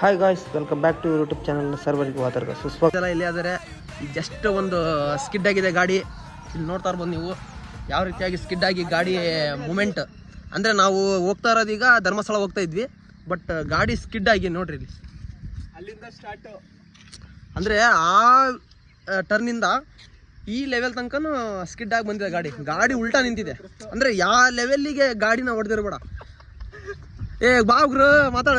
Hi guys welcome back to YouTube channel ಸರ್ವರಿಗೆ ಸುಸ್ವಾಗತ. ಎಲ್ಲ ಇಲ್ಲಿ ಆದರೆ ಜಸ್ಟ್ ಒಂದು ಸ್ಕಿಡ್ ಆಗಿದೆ ಗಾಡಿ. ಇಲ್ಲಿ ನೋಡ್ತಾ ಇರ್ಬೋದು ನೀವು ಯಾವ ರೀತಿಯಾಗಿ ಸ್ಕಿಡ್ ಆಗಿ ಗಾಡಿ ಮೂಮೆಂಟ್ ಅಂದರೆ ನಾವು ಹೋಗ್ತಾ ಇರೋದು ಈಗ ಧರ್ಮಸ್ಥಳ ಹೋಗ್ತಾ ಇದ್ವಿ ಬಟ್ ಗಾಡಿ ಸ್ಕಿಡ್ ಆಗಿ ನೋಡ್ರಿ ಇಲ್ಲಿ. ಅಲ್ಲಿಂದ ಸ್ಟಾರ್ಟು ಅಂದರೆ ಆ ಟರ್ನಿಂದ ಈ ಲೆವೆಲ್ ತನಕನೂ ಸ್ಕಿಡ್ ಆಗಿ ಬಂದಿದೆ ಗಾಡಿ. ಗಾಡಿ ಉಲ್ಟಾ ನಿಂತಿದೆ. ಅಂದರೆ ಯಾವ ಲೆವೆಲ್ಲಿಗೆ ಗಾಡಿನ ಹೊಡೆದಿರ್ಬೇಡ. ಏ ಬಾಬ್ರು ಮಾತಾಡ.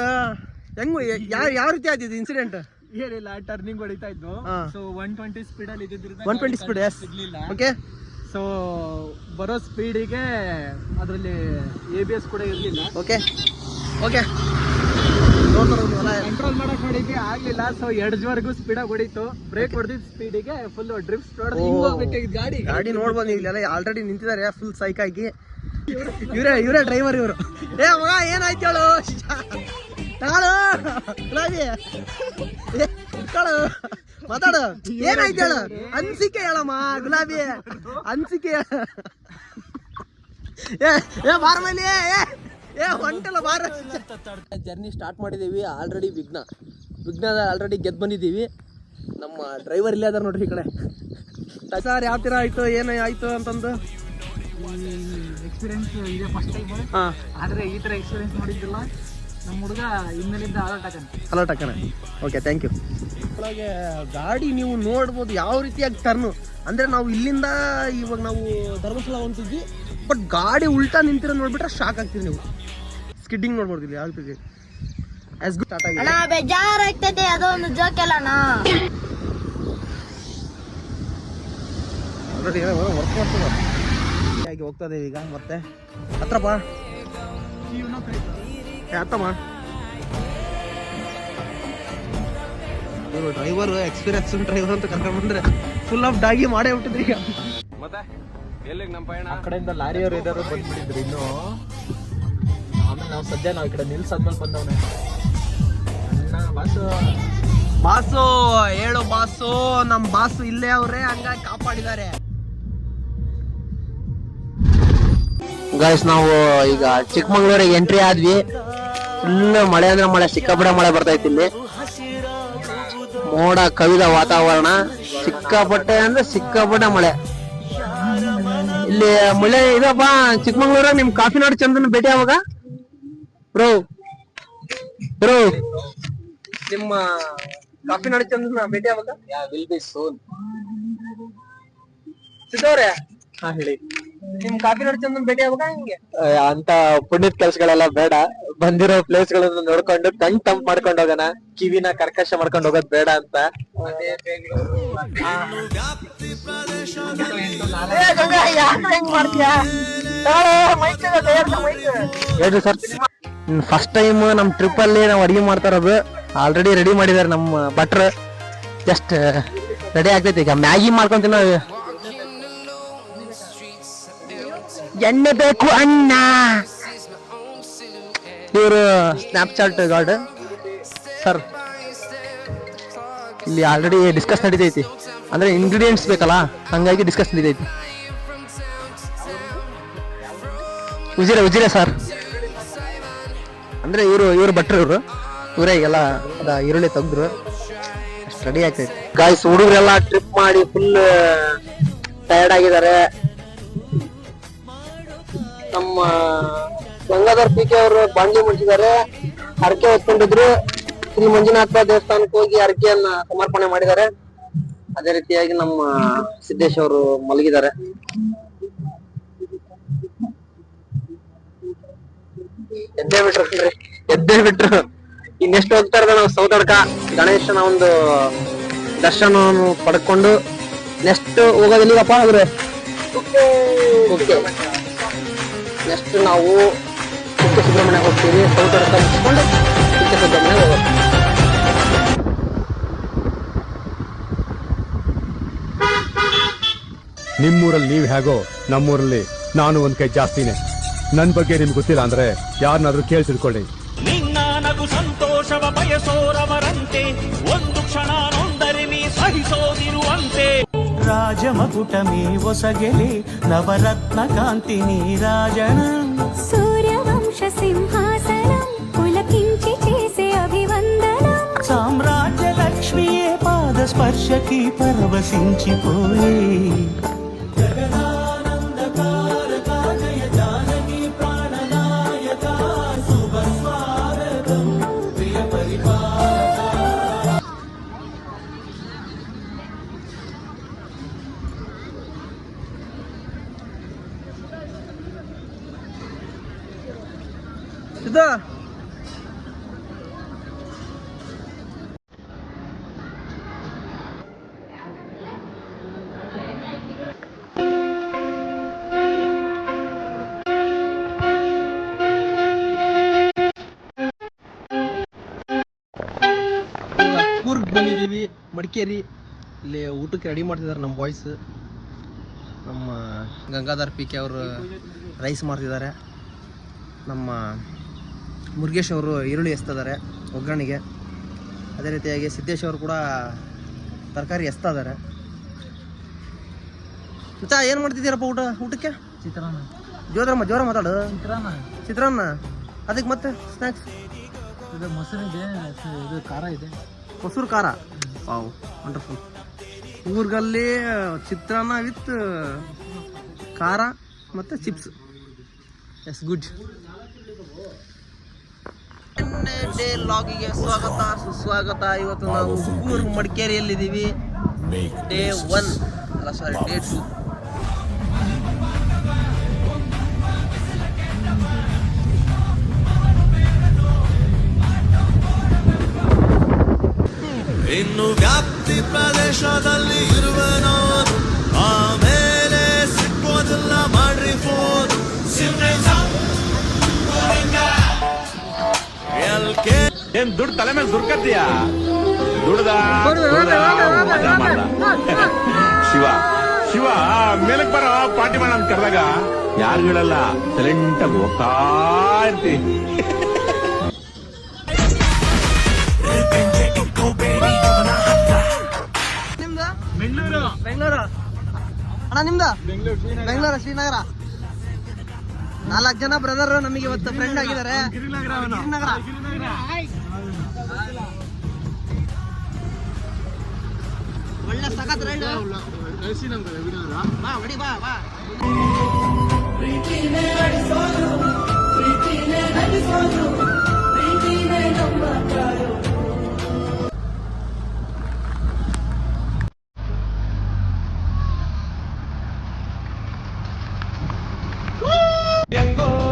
ಹೆಂಗು ಯಾವ ಯಾವ ರೀತಿ ಆಯ್ತಿದೆ ಇನ್ಸಿಡೆಂಟ್ ಏನಿಲ್ಲ ಟರ್ನಿಂಗ್ ಹೊಡಿತಾ ಇದ್ದು ಹಾ. ಸೊ ಒನ್ ಟ್ವೆಂಟಿ ಸ್ಪೀಡ್ ಅಲ್ಲಿ ಇದ್ದಿದ್ರಿಂದ ಒನ್ ಟ್ವೆಂಟಿ ಸ್ಪೀಡ್ ಸಿಗ್ಲಿಲ್ಲ. ಓಕೆ ಸೊ ಬರೋ ಸ್ಪೀಡಿಗೆ ಅದರಲ್ಲಿ ಎ ಬಿ ಎಸ್ ಕೂಡ ಇರಲಿಲ್ಲ. ಓಕೆ ಓಕೆ ಕಂಟ್ರೋಲ್ ಮಾಡಕ್ ನೋಡಿದ್ವಿ ಆಗ್ಲಿಲ್ಲ. ಸೊ ಎಡ್ಜ್ವರೆಗೂ ಸ್ಪೀಡಾಗಿ ಹೊಡಿತು. ಬ್ರೇಕ್ ಹೊಡೆದಿದ್ದ ಸ್ಪೀಡಿಗೆ ಫುಲ್ ಡ್ರಿಫ್ಟ್ ಹಿಂಗ್. ಗಾಡಿ. ಗಾಡಿ ನೋಡ್ಬೋದು ಇಲ್ಲೆಲ್ಲ ಆಲ್ರೆಡಿ ನಿಂತಿದ್ದಾರೆ ಫುಲ್ ಸೈಕ್ ಆಗಿ. ಇವರೇ ಇವರೇ ಡ್ರೈವರ್ ಇವರು. ಏ ಮಗ ಏನಾಯ್ತು ಹೇಳು? ತಾಳು ಗುಲಾಬಿ. ಏ, ಇಟ್ಕೊಳು ಮಾತಾಡು. ಏನಾಯ್ತು ಹೇಳು ಅನ್ಸಿಕೆ ಹೇಳಮ್ಮ ಗುಲಾಬಿ. ಅನ್ಸಿಕೆ ಏ ಏ ಬಾರ ಮೇಲೆ ಏ ಏ ಹೊಂಟಲ್ಲ ಬಾರ. ಜರ್ನಿ ಸ್ಟಾರ್ಟ್ ಮಾಡಿದ್ದೀವಿ ಆಲ್ರೆಡಿ ವಿಘ್ನ. ವಿಘ್ನ ಆಲ್ರೆಡಿ ಗೆದ್ದು ಬಂದಿದ್ದೀವಿ. ನಮ್ಮ ಡ್ರೈವರ್ ಇಲ್ಲೇ ಅದಾರ ನೋಡ್ರಿ ಈ ಕಡೆ. ಸರ್ ಯಾವ ಥರ ಆಯ್ತು? ಏನು ಆಯ್ತು ಅಂತಂದು? ಎಕ್ಸ್ಪೀರಿಯನ್ಸ್ ಇದೆ ಫಸ್ಟ್ ಟೈಮ್ ಹಾಂ. ಆದ್ರೆ ಈ ತರ ಎಕ್ಸ್ಪೀರಿಯನ್ಸ್ ನೋಡಿದ್ದಿಲ್ಲ ನಮ್ಮ ಹುಡುಗ ಹಿನ್ನೆಲೆಯಿಂದ ಅಲರ್ಟ್ ಹಾಕೋಣ ಓಕೆ ಥ್ಯಾಂಕ್ ಯು ಒಳಗೆ ಗಾಡಿ ನೀವು ನೋಡ್ಬೋದು ಯಾವ ರೀತಿಯಾಗಿ ಟರ್ನು ಅಂದರೆ ನಾವು ಇಲ್ಲಿಂದ ಇವಾಗ ನಾವು ಧರ್ಮಸ್ಥಳ ಹೊಂಟಿದ್ವಿ ಬಟ್ ಗಾಡಿ ಉಲ್ಟಾ ನಿಂತಿರೋ ನೋಡ್ಬಿಟ್ರೆ ಶಾಕ್ ಆಗ್ತೀರಿ ನೀವು. ಸ್ಕಿಡ್ಡಿಂಗ್ ನೋಡ್ಬೋದು ಇಲ್ಲಿ ಯಾವ ರೀತಿ? ಆಸ್ ಗುಡ್ ಸ್ಟಾರ್ಟ್ ಆಗಿದೆ. ಅಣ್ಣ ಬೇಜಾರಾಗ್ತೈತೆ ಅದೊಂದು ಜೋಕ್ ಅಲ್ಲಣ್ಣ ಆಲ್ರೆಡಿ ವರ್ಕ್ ಮಾಡ್ತದೆ ಹೇಗೆ ಹೋಗ್ತಾ ಇದೀವಿ ಈಗ ಮತ್ತೆ. ಹತ್ರಪ್ಪ ಬಾ. ಇವರು ಡ್ರೈವರ್ ಎಕ್ಸ್ಪೀರಿಯನ್ಸ್ ಡ್ರೈವರ್ ಅಂತ ಕರ್ಕೊಂಡು ಬಂದ್ರೆ ಫುಲ್ ಆಫ್ ಡಾಗಿ ಮಾಡೇ ಬಿಟ್ಟಿದ್ರಿ ಈಗ. ಆ ಕಡೆಯಿಂದ ಲಾರಿಯವರು ಏನಾದ್ರು ಬಂದ್ಬಿಟ್ಟಿದ್ರು ಇನ್ನು. ಆಮೇಲೆ ನಾವು ಸದ್ಯ ನಾವು ಈ ಕಡೆ ನಿಲ್ಸಾದ್ಮೇಲೆ ಬಂದವನೆ. ಅಣ್ಣ ಬಾಸು. ಬಾಸು ಹೇಳು ಬಾಸು ನಮ್ಮ ಬಾಸು ಇಲ್ಲೇ ಅವ್ರೆ ಹಂಗಾಗಿ ಕಾಪಾಡಿದ್ದಾರೆ. ಗಾಯ್ಸ್ ನಾವು ಈಗ ಚಿಕ್ಕಮಂಗ್ಳೂರಿಗೆ ಎಂಟ್ರಿ ಆದ್ವಿ. ಫುಲ್ ಮಳೆ ಅಂದ್ರೆ ಮಳೆ ಸಿಕ್ಕಾಪಟ್ಟೆ ಮಳೆ ಬರ್ತೈತಿ ಇಲ್ಲಿ. ಮೋಡ ಕವಿದ ವಾತಾವರಣ. ಸಿಕ್ಕಾಪಟ್ಟೆ ಅಂದ್ರೆ ಸಿಕ್ಕಾಪಟ್ಟೆ ಮಳೆ. ಇಲ್ಲಿ ಮಳೆ ಇದಪ್ಪ ಚಿಕ್ಕಮಂಗ್ಳೂರ ನಿಮ್ ಕಾಫಿ ನಾಡು ಚಂದನ ಭೇಟಿ ಯಾವಾಗ? ಬ್ರೋ ಬ್ರೋ ನಿಮ್ಮ ಕಾಫಿ ನಾಡು ಚಂದನ ಭೇಟಿ ಯಾವಾಗ? ವಿಲ್ ಬಿ ಸೋನ್ ಸಿದ್ದವ್ರೆ. ಹಾ ಹೇಳಿ. ನಿಮ್ ಕಾಫಿ ನೋಡಿ ಚಂದನ್ ಭೇಟಿ ಆಗ್ಬೇಕಾ ಹಿಂಗೆ? ಅಂತ ಪುಣ್ಯದ ಕೆಲ್ಸಗಳೆಲ್ಲ ಬೇಡ. ಬಂದಿರೋ ಪ್ಲೇಸ್ ಗಳನ್ನ ನೋಡ್ಕೊಂಡು ಕಣ್ ತಂಪ್ ಮಾಡ್ಕೊಂಡು ಹೋಗೋಣ. ಕಿವಿನ ಕರ್ಕಶ ಮಾಡ್ಕೊಂಡು ಹೋಗೋದ್ ಬೇಡ ಅಂತ. ಹೇಳ್ರಿ ಸರ್. ಫಸ್ಟ್ ಟೈಮ್ ನಮ್ ಟ್ರಿಪ್ ಅಲ್ಲಿ ನಾವು ಅಡಿಗೆ ಮಾಡ್ತಾ ಇರೋದು. ಆಲ್ರೆಡಿ ರೆಡಿ ಮಾಡಿದಾರೆ ನಮ್ಮ ಭಟ್ರು. ಜಸ್ಟ್ ರೆಡಿ ಆಗ್ತೈತಿ. ಈಗ ಮ್ಯಾಗಿ ಮಾಡ್ಕೊಂತೀನಿ ಎಣ್ಣೆ ಬೇಕು ಅಣ್ಣ. ಇವರು ಸ್ನ್ಯಾಪ್ಚಾಟ್ ಗಾರ್ಡ್. ಸರ್, ಇಲ್ಲಿ ಆಲ್ರೆಡಿ ಡಿಸ್ಕಸ್ ನಡೀತೈತಿ. ಅಂದ್ರೆ ಇಂಗ್ರೀಡಿಯೆಂಟ್ಸ್ ಬೇಕಲ್ಲ, ಹಂಗಾಗಿ ಡಿಸ್ಕಸ್ ನಡೀತೈತಿ. ಉಜಿರೆ ಉಜಿರೆ ಸರ್ ಅಂದ್ರೆ ಇವರು ಇವರು ಭಟ್ರು ಇವರು. ಇವರೇ ಎಲ್ಲ ಈರುಳ್ಳಿ ತೆಗ್ದ್ರು. ರೆಡಿ ಆಗ್ತೈತಿ. ಗಾಯ್ಸ್ ಹುಡುಗರೆಲ್ಲ ಟ್ರಿಪ್ ಮಾಡಿ ಫುಲ್ ಟಯರ್ಡ್ ಆಗಿದ್ದಾರೆ. ನಮ್ಮ ಗಂಗಾಧರ್ ಪಿ ಕೆ ಅವರು ಬಾಂಡಿ ಮುಟ್ಟಿದ್ದಾರೆ ಹರಕೆ ಹೊತ್ಕೊಂಡಿದ್ರು. ಶ್ರೀ ಮಂಜುನಾಥ ದೇವಸ್ಥಾನಕ್ಕೆ ಹೋಗಿ ಹರಕೆಯನ್ನ ಸಮರ್ಪಣೆ ಮಾಡಿದ್ದಾರೆ. ಅದೇ ರೀತಿಯಾಗಿ ನಮ್ಮ ಸಿದ್ದೇಶ್ ಅವರು ಮಲಗಿದ್ದಾರೆ. ಎದ್ದೇ ಬಿಟ್ರು. ಎದ್ದೇ ಬಿಟ್ರು. ಇನ್ನೆಷ್ಟು ಹೋಗ್ತಾ ಇರೋದು ನಾವು ಸೌತಡ್ಕ ಗಣೇಶನ ಒಂದು ದರ್ಶನವನ್ನು ಪಡ್ಕೊಂಡು ನೆಕ್ಸ್ಟ್ ಹೋಗೋದಿಲ್ಲಪ್ಪ ಅವ್ರೆ ಅವ್ರೆ ನೆಕ್ಸ್ಟ್ ನಾವು ಕುಕ್ಕೆ ಸುಬ್ರಹ್ಮಣ್ಯ ಹೋಗ್ತೀವಿ ಸೌದಡ್ಕ ಮುಗಿಸ್ಕೊಂಡು ಕುಕ್ಕೆ ಸುಬ್ರಹ್ಮಣ್ಯ ಹೋಗೋದು. ನಿಮ್ಮೂರಲ್ಲಿ ನೀವು ಹೇಗೋ, ನಮ್ಮೂರಲ್ಲಿ ನಾನು ಒಂದು ಕೈ ಜಾಸ್ತಿನೇ. ನನ್ನ ಬಗ್ಗೆ ನಿಮ್ಗೆ ಗೊತ್ತಿಲ್ಲ ಅಂದರೆ ಯಾರನ್ನಾದ್ರೂ ಕೇಳಿ ತಿಳ್ಕೊಳ್ಳಿ రాజమకుటమి ఒసగెలే నవరత్న కాంతి నీరాజనం సూర్యవంశ సింహాసనం పులకించి చేసే అభివందనం. సామ్రాజ్య లక్ష్మీయే పాద స్పర్శకి పరవశించిపోయే. ಕೂರ್ಗ್ ಬಂದಿದ್ದೀವಿ ಮಡಿಕೇರಿ. ಇಲ್ಲಿ ಊಟಕ್ಕೆ ರೆಡಿ ಮಾಡ್ತಿದ್ದಾರೆ ನಮ್ಮ ಬಾಯ್ಸ್ ನಮ್ಮ ಗಂಗಾಧರ್ ಪಿ ಕೆ ಅವರು ರೈಸ್ ಮಾಡ್ತಿದ್ದಾರೆ ನಮ್ಮ ಮುರುಗೇಶ್ ಅವರು ಈರುಳ್ಳಿ ಎಸ್ತಿದ್ದಾರೆ ಒಗ್ಗರಣೆಗೆ. ಅದೇ ರೀತಿಯಾಗಿ ಸಿದ್ದೇಶ್ ಅವರು ಕೂಡ ತರಕಾರಿ ಎಸ್ತಾ ಇದ್ದಾರೆ ಮಚ್ಚ ಏನು ಮಾಡ್ತಿದ್ದೀರಪ್ಪ ಊಟ ಊಟಕ್ಕೆ? ಚಿತ್ರಾನ್ನ. ಜೋರಮ್ಮ ಜೋರ ಮಾತಾಡು. ಚಿತ್ರಾನ್ನ. ಚಿತ್ರಾನ್ನ. ಅದಕ್ಕೆ ಮತ್ತೆ ಸ್ನಾಕ್ಸ್ ಇದು ಮೊಸರಿದೆ ಇದು ಖಾರ ಇದೆ. ಹೊಸೂರು ಖಾರ ವಾವ್ ವಂಡರ್ಫುಲ್ ಊರ್ಗಲ್ಲಿ ಚಿತ್ರಾನ್ನ ವಿತ್ ಖಾರ ಮತ್ತು ಚಿಪ್ಸ್ ಎಸ್ ಗುಡ್ ಡೇ ಲಾಗಿಗೆ ಸ್ವಾಗತ. ಸುಸ್ವಾಗತ. ಇವತ್ತು ನಾವು ಊರು ಮಡಿಕೇರಿಯಲ್ಲಿದ್ದೀವಿ. ಡೇ ಒನ್ ಅಲ್ಲ ಸಾರಿ ಡೇ ಟು ಇನ್ನು ವ್ಯಾಪ್ತಿ ಪ್ರದೇಶದಲ್ಲಿ ಇರುವ ನಾನು ಆಮೇಲೆ ಸಿಕ್ಕೋದಿಲ್ಲ ಮಾಡ್ರಿ ಫೋನ್. ಎಲ್ ಕೆ ಏನ್ ದುಡ್ಡು ತಲೆ ಮೇಲೆ ದುರ್ಕತ್ತೀಯ? ದುಡ್ದ? ಶಿವ ಶಿವ ಮೇಲಕ್ ಬರೋ ಪಾರ್ಟಿ ಮಾಡೋಣ ಅಂತ ಕರೆದಾಗ ಯಾರು ಹೇಳಲ್ಲ ಸೈಲೆಂಟ್ ಆಗಿ ಹೋಗ್ತಾ ಇರ್ತೀನಿ ಅಣ್ಣ ನಿಮ್ದು? ಬೆಂಗಳೂರು ಶ್ರೀನಗರ. ನಾಲ್ಕು ಜನ ಬ್ರದರ್ ನಮಗೆ ಇವತ್ತು ಫ್ರೆಂಡ್ ಆಗಿದ್ದಾರೆ. ಶ್ರೀನಗರ ಒಳ್ಳೆ ಸಖತ್ ರೈಡ್. ಬಾ ಹೊಡಿ ಬಾ ಬಾ. 两个。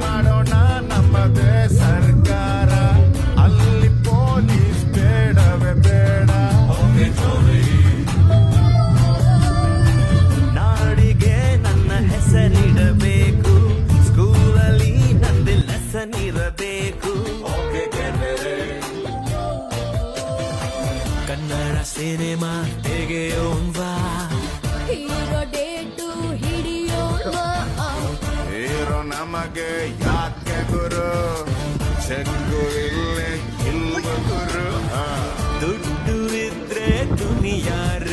ಮಾಡೋಣ ನಮ್ಮದೇ ಸರ್ಕಾರ ಅಲ್ಲಿ ಪೊಲೀಸ್ ಬೇಡವೇ ಬೇಡ ಸಿನಿಮಾ ತೆಗೆಯೋನ್ವಾ ಹೀರೋ ಡೇಟು ಹಿಡಿಯೋಣ ಹೀರೋ ನಮಗೆ ಯಾಕೆ ಗುರು? ಚೆಕ್ಕು ಇಲ್ಲೇ ಇಲ್ಲ ಗುರು. ದುಡ್ಡು ಇದ್ರೆ ದುನಿಯಾರಿ